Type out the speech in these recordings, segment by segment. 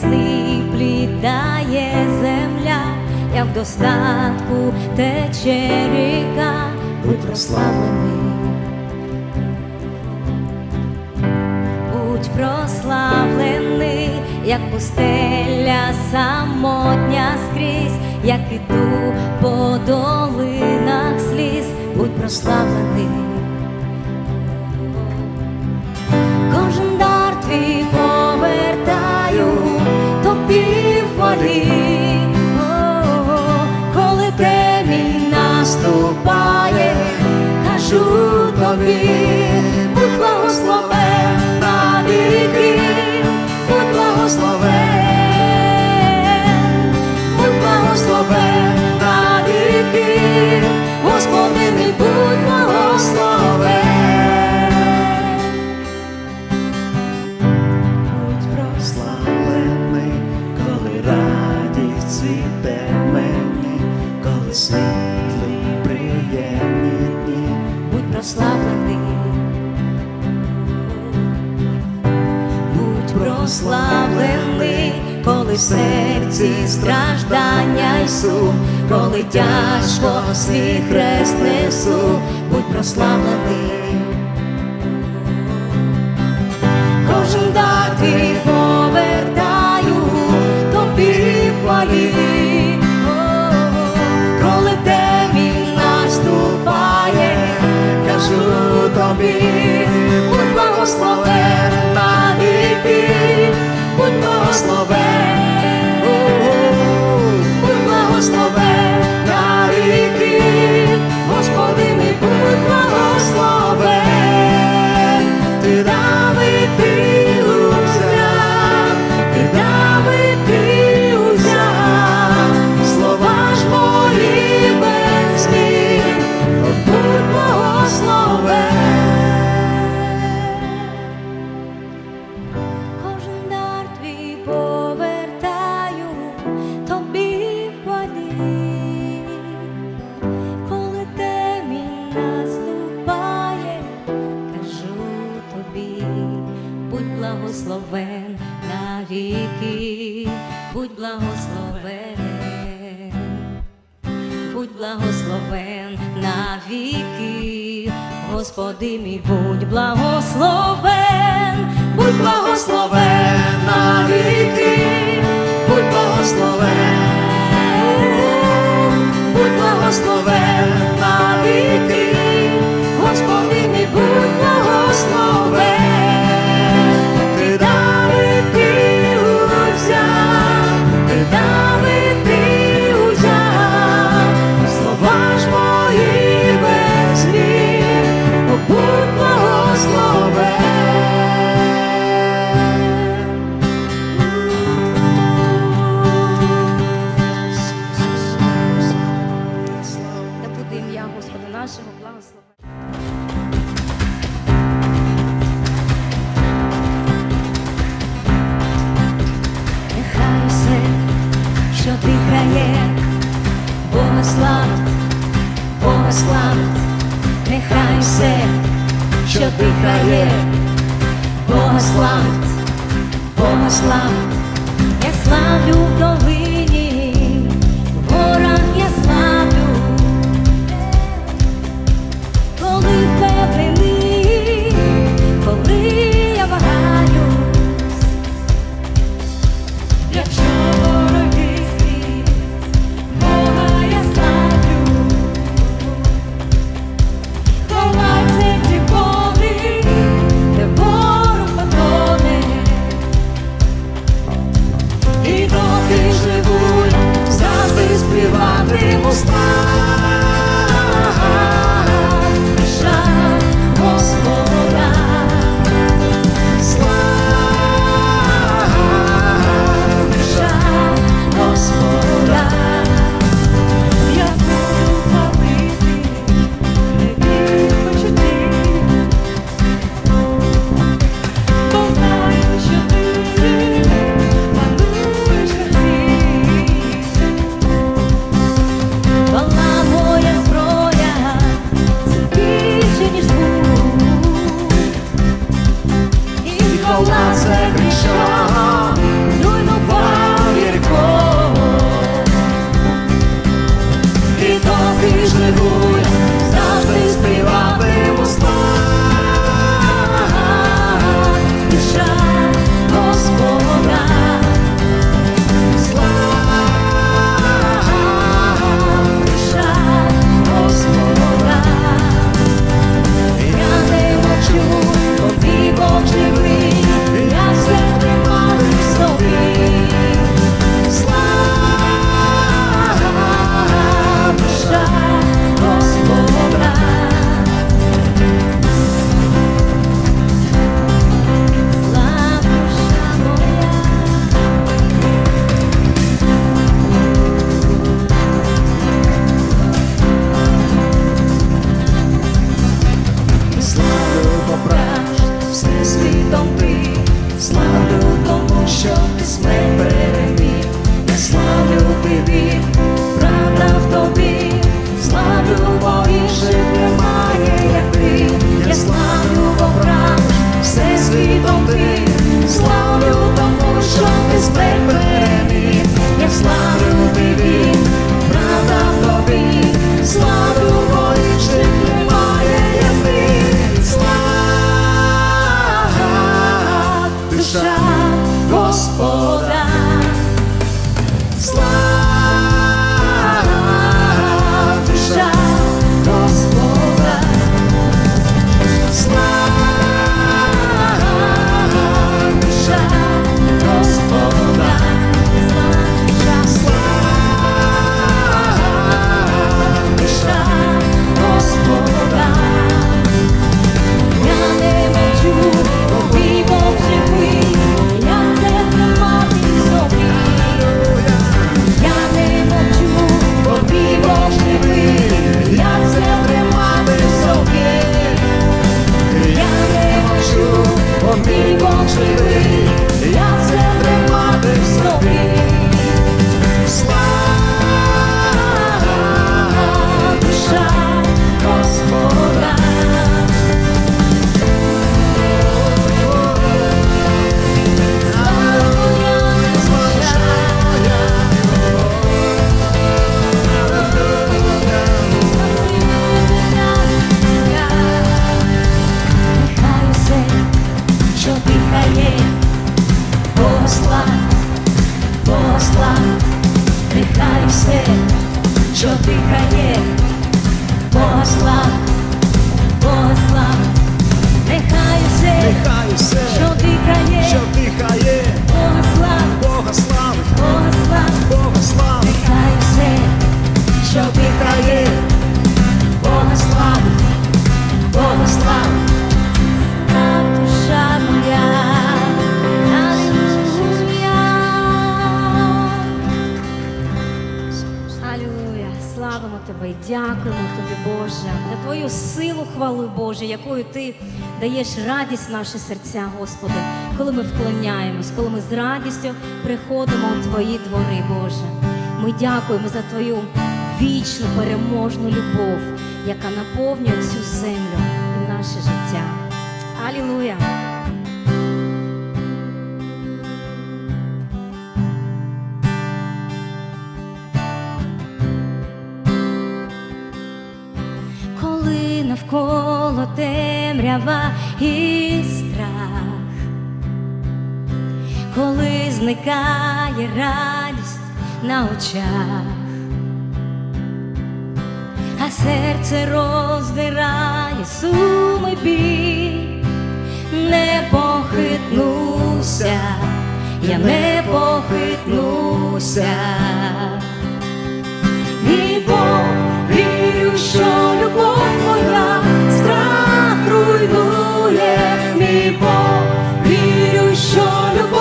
сиплі дає земля, як в достатку тече ріка, будь прославлений, будь прославлений, як пустеля самотня скрізь, як іду по долинах сліз, будь прославлений. тобі, будь благословен. прославлений, будь прославлений, коли в серці страждання й сум, коли тяжко свій хрест несу, будь прославлений, кожен дар твій повертаю тобі хвалію. ajuda-me por долину. є, Богослав, Богослав, нехай все, нехай все, що дихає, що дихає, Богослав, Богослав, Бога слав, нехай все, що дихає. дякуємо тобі, Боже, за твою силу, хвалу Боже, якою ти даєш радість в наші серця, Господи, коли ми вклоняємось, коли ми з радістю приходимо у Твої двори, Боже. Ми дякуємо за Твою вічну переможну любов, яка наповнює цю землю і наше життя. Аллилуйя! темрява і страх, коли зникає радість на очах, а серце роздирає суми біль, не похитнуся, я не похитнуся. і Бог, вірю, що любов моя руйнує мій Бог, вірю, що любов.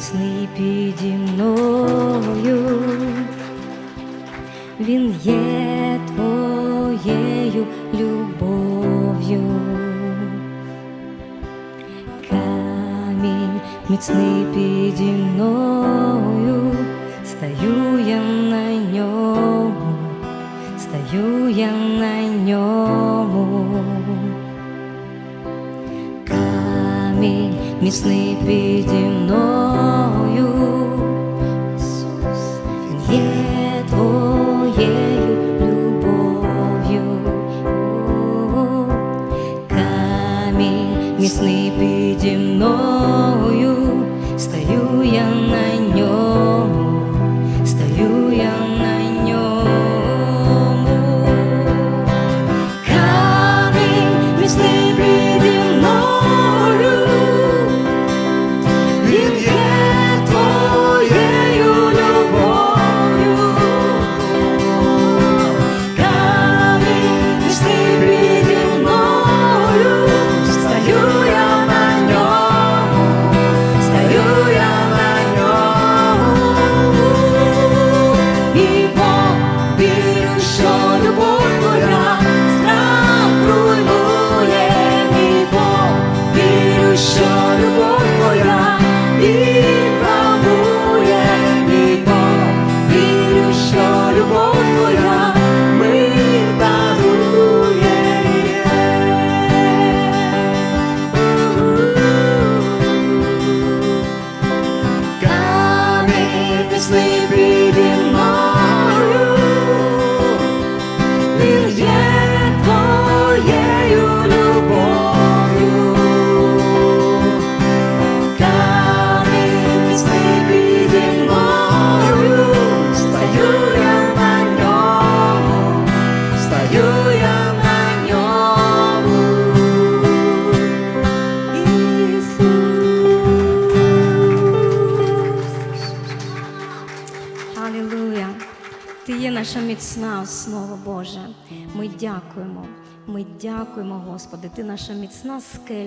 міцний піді мною, він є твоєю любов'ю, камінь міцний піді мною, стаю я на ньому, стаю я на ньому. міцний піді мною.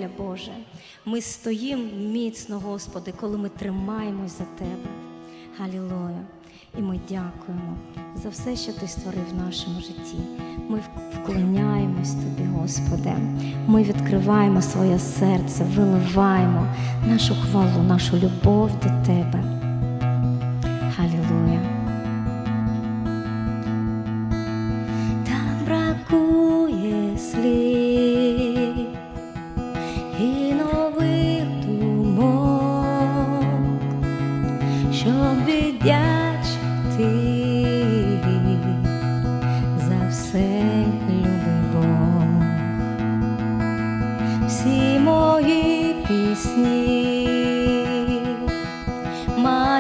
зусилля, Боже. Ми стоїмо міцно, Господи, коли ми тримаємось за Тебе. Галілою. І ми дякуємо за все, що Ти створив в нашому житті. Ми вклоняємось Тобі, Господи. Ми відкриваємо своє серце, виливаємо нашу хвалу, нашу любов до Тебе.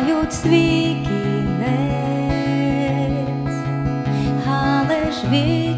знають свій кінець, але ж він.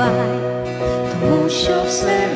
співай, тому що все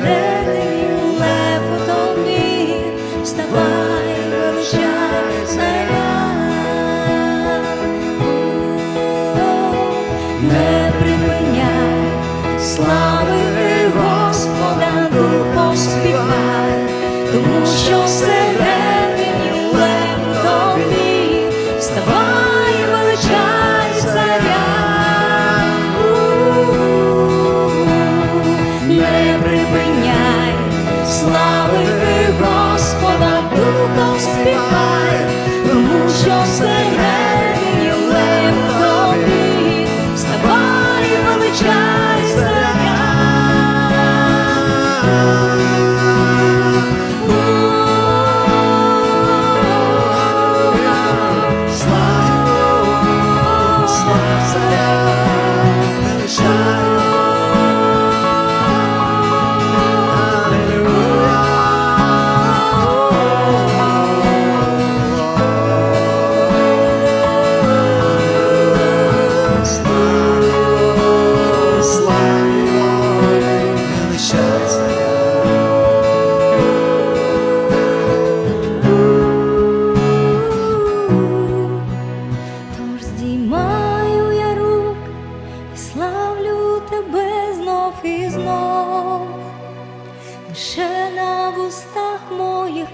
лише на вустах моїх.